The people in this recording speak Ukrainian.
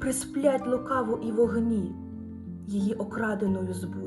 присплять лукаву і вогні, її окраденою збудять.